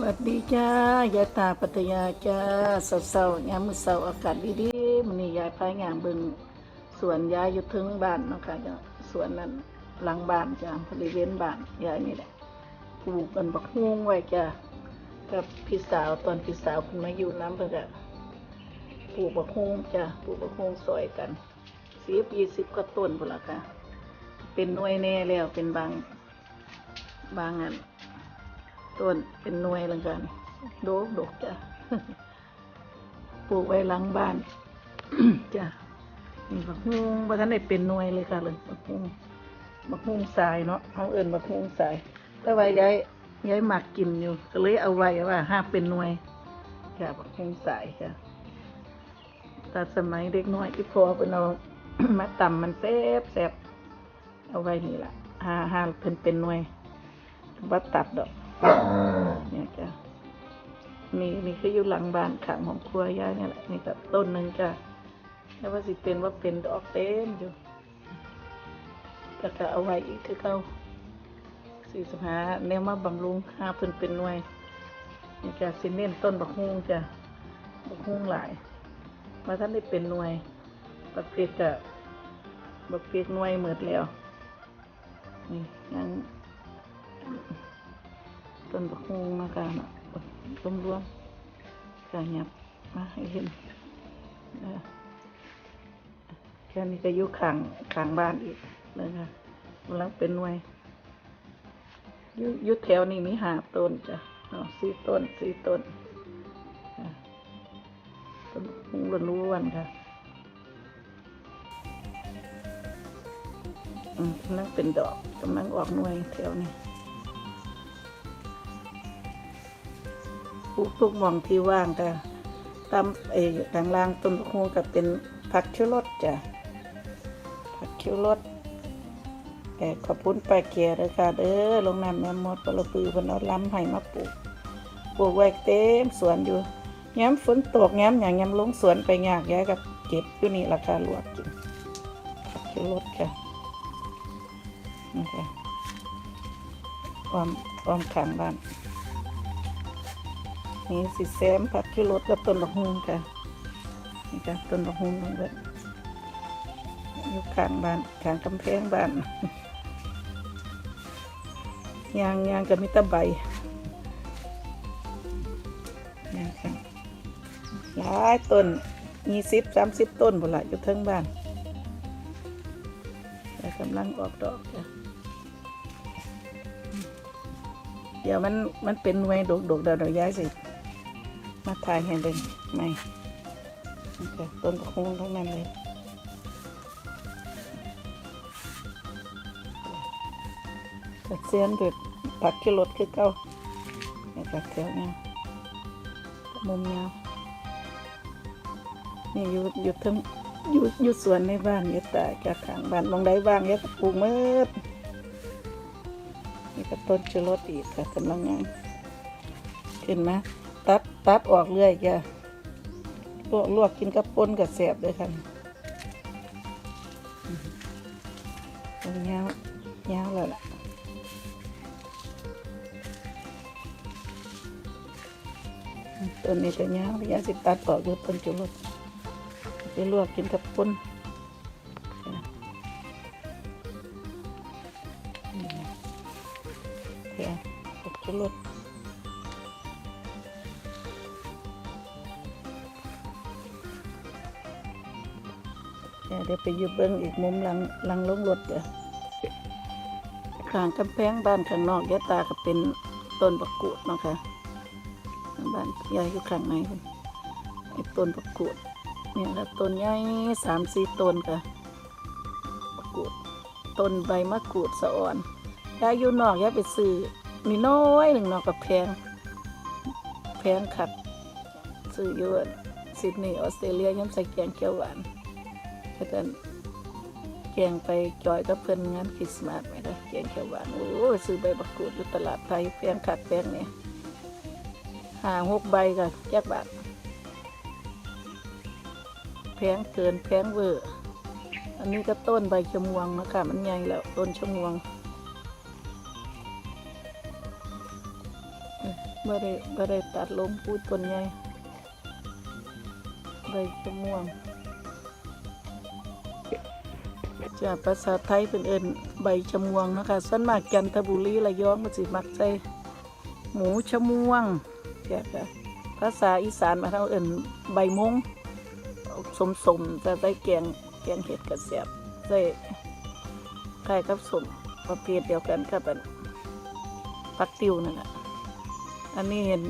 วัสดีจ้ายายตาปัตยาจ้าเศร้าๆยามมือเช้าอากาศดีๆมื้อนี้ยายพายงามบิ่งสวนยายอยู่ถึงบ้านเนาะค่ะจ้ะสวนนั้นหลังบ้านจ้ะบริเวณบ้านยายนี่แหละปลูกกันบักฮวงไว้จ้ะกับพี่สาวตอนพี่สาวเพิ่นมาอยู่น้ำเพิ่นก็ปลูกบักฮวงจ้ะปลูกบักฮวงซอยกัน10 20กว่าต้นพุ่นละค่ะเป็นหน่วยแน่แล้วเป็นบางบางอัน ต้นเป็นหน่วยแล้วกันโดกดกจ้ะปลูกไว้หลังบ้านจ้ะนี่บักฮุงบัทันได้เป็นหน่วยเลยค่ะเลยบักฮุงบักฮุงสายเนาะเขาเอิ้นบักฮุงสายแต่ว่ายายย้ายหมักกินอยู่ ก็เลยเอาไว้ว่าห้าเป็นหน่วยค่ะบักฮุงสายค่ะแต่สมัยเด็กน้อยที่พอเป็นเอามาตำมันแซ่บแซ่บเอาไว้นี่แหละห้าห้าเพิ่นเป็นหน่วยบัดตัดดอก เนี่ยจ้ะนี่นี่คืออยู่หลังบ้านขังของครัวย่าเนี่ยแหละนี่ก็ต้นหนึ่งจ้ะแล้วว่าสิเป็นว่าเป็นดอกเต็มอยู่แล้วก็เอาไว้อีกคือเก่าสี่สิบห้าแนวมาบำรุงห้าเพิ่นเป็นหน่วยนี่จ้ะสิเน้นต้นบักฮุงจ้ะบักฮุงหลายมาท่านได้เป็นหน่วยบักเปียกกะบักเปียกหน่วยหมดแล้วนี่ยัง ต้นบักฮุงมากันอะรวมรวมๆกาหยับมาให้เห็นแค่นี้ก็อยู่ข้างข้างบ้านอีกเลยค่ะกำลังเป็นหน่วยยู่ยู่แถวนี้มีหาต้นจ้ะสี่ต้นสี่ต้นค่ะต้นบักฮุงล้วนๆค่ะกำลังเป็นดอกกำลังออกหน่วยแถวนี้ ลูกทุกมองที่ว่างก็ตามเออทางล่างต้นโคกับเป็นผักชิวรสจ้ะผักชิวรสเออขอบคุณป้าเกียร์เลยค่ะเด้อลงน้ำแม่มดปลาปือเพิ่นเอาล้ำให้มาปลูกปลูกไว้เต็มสวนอยู่ย้ำฝนตกย้ำอย่างย้ำลงสวนไปยากแย้ายกับเก็บอยู่นี่ราคาลวกกินผักชิวรสค่ะนี่ค่ะออมออมข้างบ้าน นี่สิแซมผักขี้รถกับต้นดอกฮุงค่ะนี่ค่ะต้นดอกฮุงลงไปอยู่ข้างบ้านข้างกำแพงบ้านยางยางก็มีแตะใบยางค่ะหลายต้นยี่สิบสามสิบต้นหมดละอยู่ทั้งบ้านแต่กำลังออกดอกจ้ะเดี๋ยวมันมันเป็นหน่วยดกดกๆเดี๋ยวเดี๋ยวย้ายสิ มาถ่ายให้เบิ่งไม่ค่ะต้นกระคงทั้งนั้นเลยกระเซียนแบบผักขี้รถคือเก่านี่ค่ะแถวเนี้ยมุมเนี้ยนี่อยู่อยู่ทั้งอยู่อยู่สวนในบ้านอยู่แต่จากข้างบ้านมองได้บ้างเยอะก็ปลูกมืดนี่ก็ต้นชูรสอีกค่ะกำลังงานขึ้นมา ตัดตัดออกเรื่อยจ้ะลวกลวกกินกับป่นกับแสบเลยค่ะตรงยาวยาวแล้วล่ะต้นนี้จะยาวยาวสิตัดออกอยู่ต้นชูรสไปลวกกินกับป่นแค่ผง เดี๋ยวไปยืบเบิ้งอีกมุมหลังหลังลงรถเดี๋ยวข้างกำแพงบ้านข้างนอกยะตาก็เป็นต้นบักกูดเนาะค่ะบ้านยายอยู่ข้างในพุ่นไอ้ต้นบักกูดเนี่ยแล้วต้นใหญ่สามสี่ต้นค่ะบักกูดต้นใบมะกรูดสะอ่อนยายอยู่นอกยายไปซื้อมีน้อยหนึ่งนอกกับแพงแพงขัดซื้ออยู่ซิดนีย์ออสเตรเลียย้ำใส่แกงเขียวหวาน เพื่อนแกงไปจอยกับเพื่อนงานคริสต์มาสไหมล่ะแกงเขียวหวานโอ้ซื้อใบบักกูดอยู่ตลาดไทยแพงขัดแพงเนี่ยหาหกใบก็แยกบาทแพงเกินแพงเวอร์อันนี้ก็ต้นใบชะมวงนะคะมันใหญ่แล้วต้นชะมวงตบ่ได้บ่ได้ตัดลงพูดต้นใหญ่ใบชะมวง จากภาษาไทยเป็นเอินใบชะมวงนะคะส่วนมากจันทบุรีระยองมันสิมักใส่หมูชะมวงแก่ค่ะภาษาอีสานมาทางเอินใบมงสมสมจะได้แกงแกงเห็ดกระเสียบใส่คล้ายกับสมประเภทเดียวกันกับอันปักติวนั่นแหละอันนี้เห็น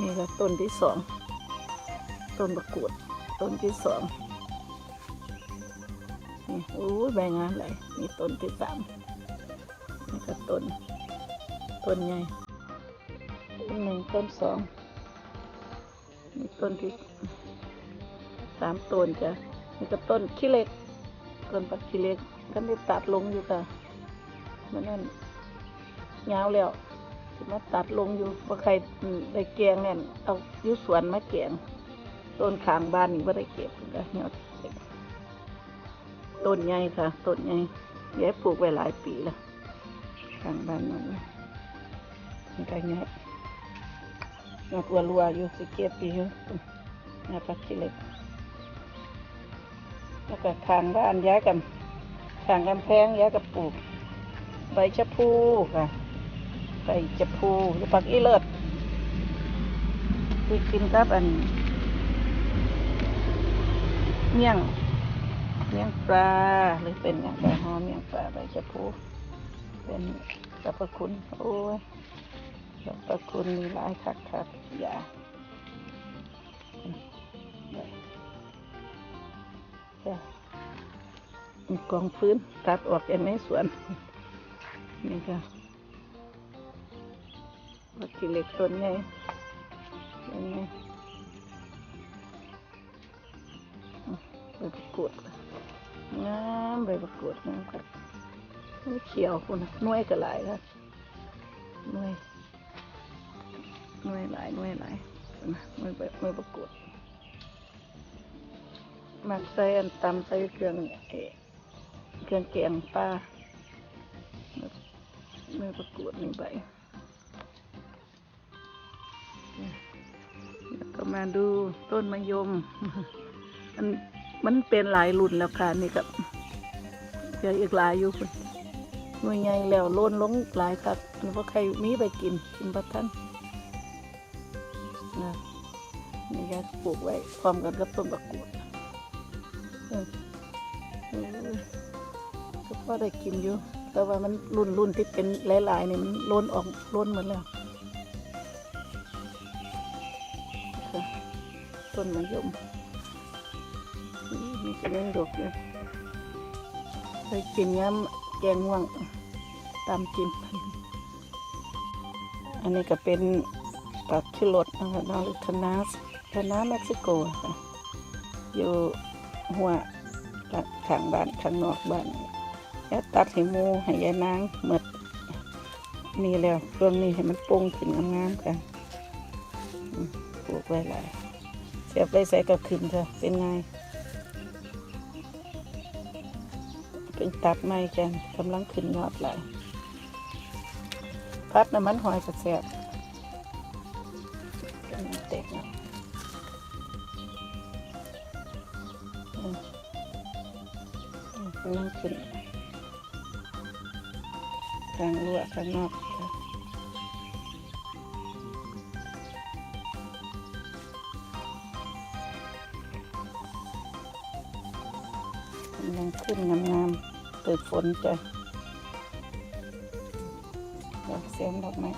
นี่ค่ะต้นที่สองต้นประกวดต้นที่สอง นี่โอ้ยใบงานเลยนี่ต้นที่สามนี่ก็ต้น ต้นใหญ่ต้นหนึ่งต้นสองนี่ต้นที่สามต้นจ้ะนี่ก็ต้นขี้เหล็กต้นปักขี้เหล็กก็ได้ตัดลงอยู่ค่ะมันนั่นยาวแล้วมาตัดลงอยู่ว่าใครได้แกงเนี่ยเอายู่สวนมาแกงต้นขางบ้านนี่ว่าได้เก็บก็เหี่ยว ต้นใหญ่ค่ะต้นใหญ่ยายปลูกไว้หลายปีแล้วขางบ้านนั่นนะมันก็ใหญ่งอกวัวรัวอยู่สิเก็บปีอยู่งาปักขี้เหล็กแล้วก็ขางบ้านย้ายกันขางกำแพงย้ายกับปลูกใบชะพูค่ะใส่จะพูหรือผักอีเลิศที่กินกับอันเมี่ยง มี่ยงปลาหรือเป็นอย่างไรหอมเมี่ยงปลาใบชะพูเป็นสรรพคุณโอ้ยสรรพคุณมีหลายคักคักๆอย่าจ้ะมีกองพื้นตัดออกจากในสวน นี่ค่ะบักขี้เหล็กต้นไงต้นไงอะใบประกวด งามใบประกวดงามครับนี่เขียวคุณน่ะหน่วยก็หลายครับน่วยน่วยหลายหน่วยหลายนะน่วยใบน่วยประกวดมักใส่อันตำใส่เครื่องเอ่อเครื่องแกงปลาน่วยประกวดหนี่งใบแล้วก็มาดูต้นมะยมมัน มันเป็นหลายรุ่นแล้วค่ะนี่กับเดี๋ยวอีกหลายอยู่คุณหน่วยใหญ่แล้วล้นลงหลายครับมันเพราะใครมีไปกินกินประทันนะนี่ก็ปลูกไว้พร้อมกันกับต้นบักกูดก็พอได้กินอยู่ แต่ว่ามันรุ่นรุ่นที่เป็นหลายๆเนี่ยมันล้นออกล้นหมดแล้วต้นมะยม มีกระเล่นดกอยู่เคยกินย้ำแกงง่วงตามกิน อันนี้ก็เป็นผักชิลดนะคะนอริคานาสคานาเม็กซิโกค่ะอยู่หัวข้างบ้านข้างนอกบ้านยาตัดให้หมูให้ยายนางหมดนี่แล้วช่วงนี้ให้มันโป่งขึ้นงามๆกันปลูกไว้หลายเสียบไปใส่กับขึ้นเถอะเป็นไง เพิ่งตัดไม้กันกำลังขึ้นยอดหลยพัดน้ำมันหอยกระเสียบเต็กเนาะอืมอืมกำลังขึ้นทางรั้วข้างนอกค่ะกำลังขึ้นงามๆ เปิดฝนจ้ะดอกเสียงดอกไม้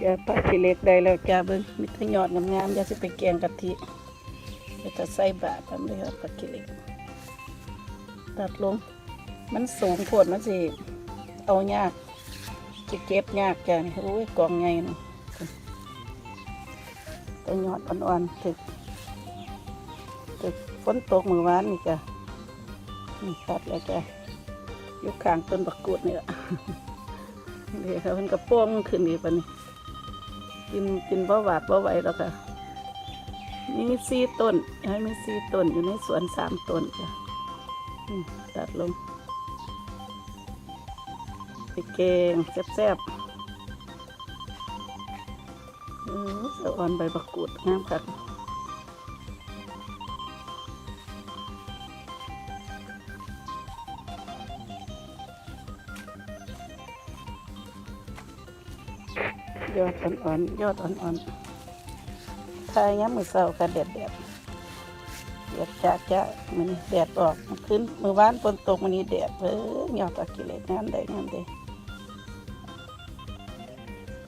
จ้าปลาขี้เล็กได้แล้วจ้าเบิ้งมิตรยอดงามๆอย่าสิไปแกงกะทิเดี๋ยวจะใส่บาตรทำเลยครับปลาขี้เล็ก ตัดลง มันสูงโพดมันสิ เอายากจะเก็บยากจ้ะนี่โอ้ยกองใหญ่นะ แต่ยอดอ่อนๆถึกถึกฝนตกเมื่อวานนี่จ้ะนี่ตัดแล้วจ้ะอยุคข้างต้นบักกูดนี่แหละเดี๋ยวเขาเป็นกระโปรงขึ้นดีปะนี่กินกินบ่หวาดบ่ไหวแล้วค่ะนี่สี่ต้นให้มีสี่ต้นอยู่ในสวนสามต้นจ้ะตัดลงไปแกงแซ่บๆ สะออนใบบักกูดงามคักยอดอ่อนๆยอดอ่อนๆทายย้ำมือเศร้ากันแดดๆแดดจ้าจ้ามันนี้แดดออกขึ้นมือวานฝนตกมันนี้แดดเออยอดตะกิเลสงามได้งามได้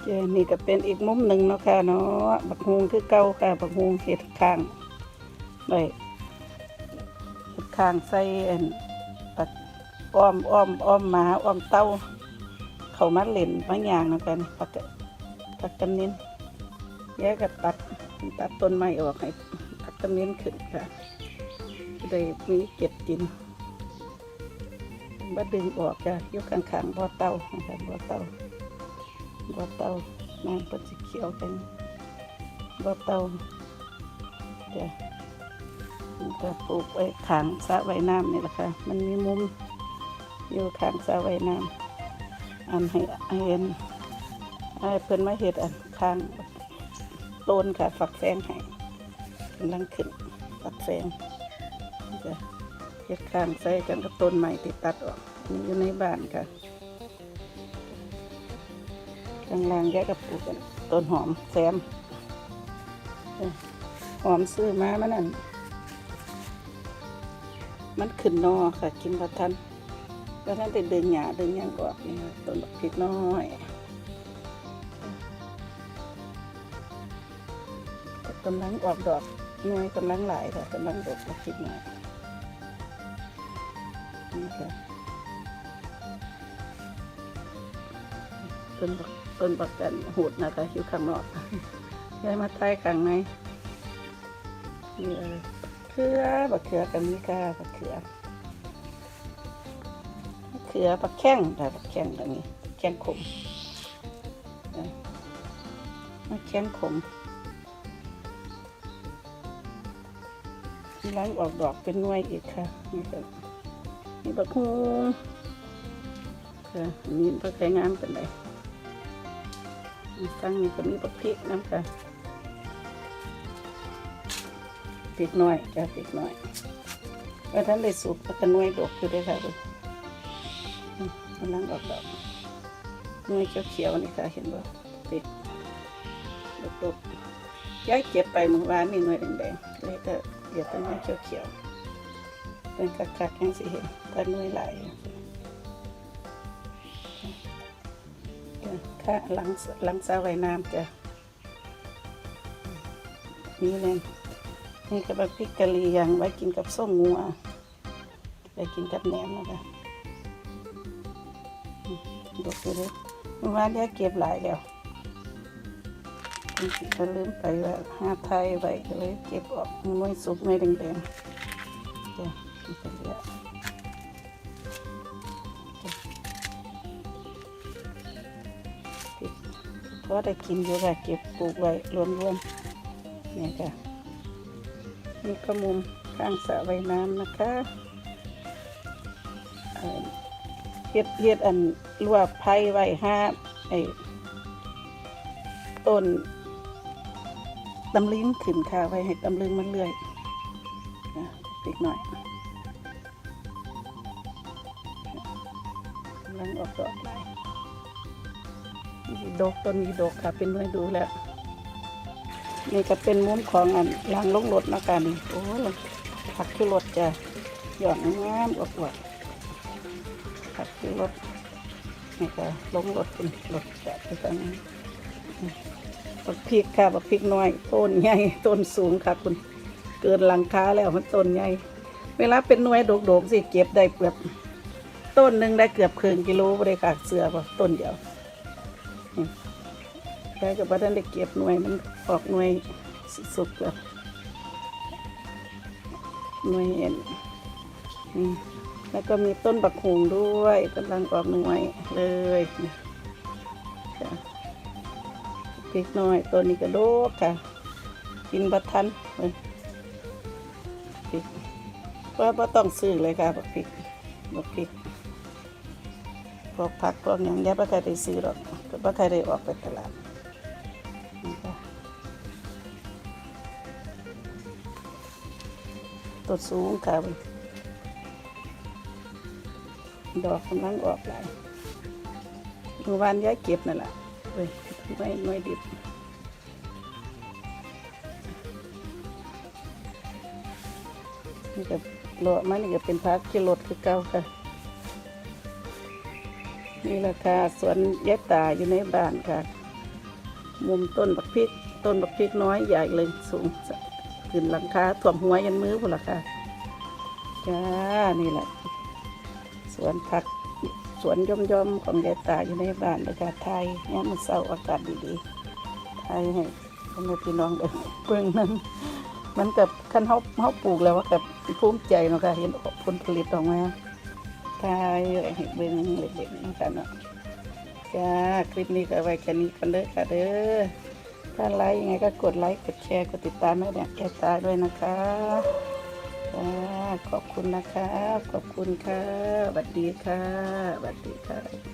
เจนี่ก็เป็นอีกมุมหนึ่งเนาะค่ะเนาะบักฮวงคือเก่าค่ะบักฮวงเห็ดข้างไว้เห็ดข้างใส่อันปักอ้อมอ้อมอ้อมหมาอ้อมเต้า เขามาเล่นบางอย่างเนาะกันปักปักกันเน้นแยกกับตัดตัดต้นไม้ออกให้ปักกันเน้นขึ้นค่ะได้มีเก็ดกินบัดดึงออกจ้ะอยกข้างๆบ่อเต้านะคะบ่อเต้า บ่อเตาน้ำเปิดสีเขียวกันบ่อเตาจ้ะมันก็ปลูกไว้ขางสระว่ายน้ำนี่แหละค่ะ มันมีมุมอยู่ขางสระว่ายน้ำอันให้ให้เห็นให้เพิ่อนมาเห็ดอันข้างต้นค่ะฝักแฟงให้กำลังขึ้นฝักแฟงจะเฮ็ดข้างใส่กันกับต้นใหม่ที่ตัดออกอยู่ในบ้านค่ะ ข้างล่างแยกกับปลูกกันต้นหอมแซมหอมซื้อมามันนั่นมันขึ้นนอค่ะ กินประทันประทันแต่ดึงหญ้าดึงหยังกออกนี่ต้นบักพริกน้อยกำลังออกดอกหน่วยกำลังหลายค่ะกำลังดอกกพริกน้อยนี่ค่ะต้นบัก ต้นบักกันหูดนะคะอยู่ข้างนอกย้ายมาใต้ข้างในนี่อเขือบักเขือกันนี่ค่ะบักเขือบักเขือบักแข้งค่ะบักแข้งกันนี้แข้งขมนะบักแข้งขมที่ล้างออกดอกเป็นหน่วยอีกค่ะนี่ค่ะนี่บักฮุงค่ะอันนี้บักไข่งามเป็นไร ตั้งนี่ก็มีบักพริกน้ำค่ะพริกน้อยจ้ะพริกน้อยว่าท่านเลยสุกก็หน่วยดกอยู่ด้วยค่ะดูกำลังออกดอกน่วยเขียวๆนี่ค่ะเห็นบ่พริกดกๆย้ายเก็บไปเมื่อวานนี่หน่วยแดงๆเลยก็เดี๋ยวเป็นหน่วยเขียวๆเป็นคักๆยังสิเห็นแตาหน่วยหลาย ค่ะหลังหลังสระว่ายน้ำจ้ะนี่เลยนี่ก็แบบพริกกะหรี่ยังไว้กินกับส้มงัวไปกินกับแหนมนะคะอืมดกเลยเมื่อวานได้เก็บหลายแล้วคุณสิก็ลืมไปว่าห้าไทยไว้ก็เลยเก็บออกไม่สุกไม่แดงๆจ้ะนี่ก็เหลือเพราะได้กินอยู่ค่ะเก็บปลูกไว้รวมๆเนี่ยค่ะนี่ก็มุมข้างสระว่ายน้ำนะคะเฮ็ดเฮ็ดอันลวกไผ่ไว้ห้าไอ้ต้นตำลิงขึ้นค่ะไว้ให้ตำลึงมันเลื่อยนะอีกหน่อยกำลังออกดอกหลายนี่ ดกต้นนี้ดกค่ะ เป็นหน่วยดูแล้ว นี่ก็เป็นมุมของอันล้างลงรถนะกันนี่โอ้ยผักที่รถจะหย่อนงามอวบอวบผักที่รถนี่ก็ลงรถคุณรถจะไปทางนี้บักพริกค่ะบักพริกน้อย ต้นใหญ่ต้นสูงค่ะคุณ เกินหลังคาแล้วมันต้นใหญ่ เวลาเป็นหน่วยโดกๆสิเก็บได้เปลือกต้นหนึ่งได้เกือบครึ่งกิโลบ่ได้ขาดเสือป่ะต้นเดียว ได้กับว่าท่านได้เก็บหน่วยมันออกหน่วยสุดๆแบบหน่วยเห็นนี่แล้วก็มีต้นบักฮุงด้วยกำลังออกหน่วยเลยค่ะพริกน้อยต้นนี้ก็โดกค่ะ กินบัทันเว้ยพริกว่าต้องซื้อเลยค่ะบักพริกบักพริกพวกผักพวกหยังอย่าบ่เคยได้ซื้อหรอกก็บ่เคยได้ออกไปตลาด ต้นสูงค่ะดอกกำลังออกหลายเมื่อวานย้ายเก็บนั่นแหละเว้ยไม่ไม่ดิบนี่ก็โลมันนี่ก็เป็นพักที่รถคือเก่าค่ะ นี่แหละค่ะสวนยายตาอยู่ในบ้านค่ะ มุมต้นบักพริก ต้นบักพริกน้อยใหญ่เลยสูง ขึ้นหลังคาถ่วมหัวยันมือพุ่นละค่ะจ้านี่แหละ สวนผักสวนย่อมย่อมๆของยายตาอยู่ในบ้านเลยค่ะไทยเนี่ยมันเศร้าอากาศดีๆไทยให้พ่อแม่พี่น้องเด้อเบิ่งนั้นมันกับคันเฮาเฮาปลูกแล้วว่ากับภูมิใจเนาะค่ะเห็นผลผลิตออกมาทายให้เบิ่งเล็กๆนะคะเนาะจ้าคลิปนี้ก็ไว้แค่นี้กันเด้อค่ะเด้อ ถ้าไลค์ยังไงก็กดไลค์ กดแชร์ กดติดตามแม่แดงแก้ตาด้วยนะคะขอบคุณนะคะ ขอบคุณค่ะสวัสดีค่ะสวัสดีค่ะ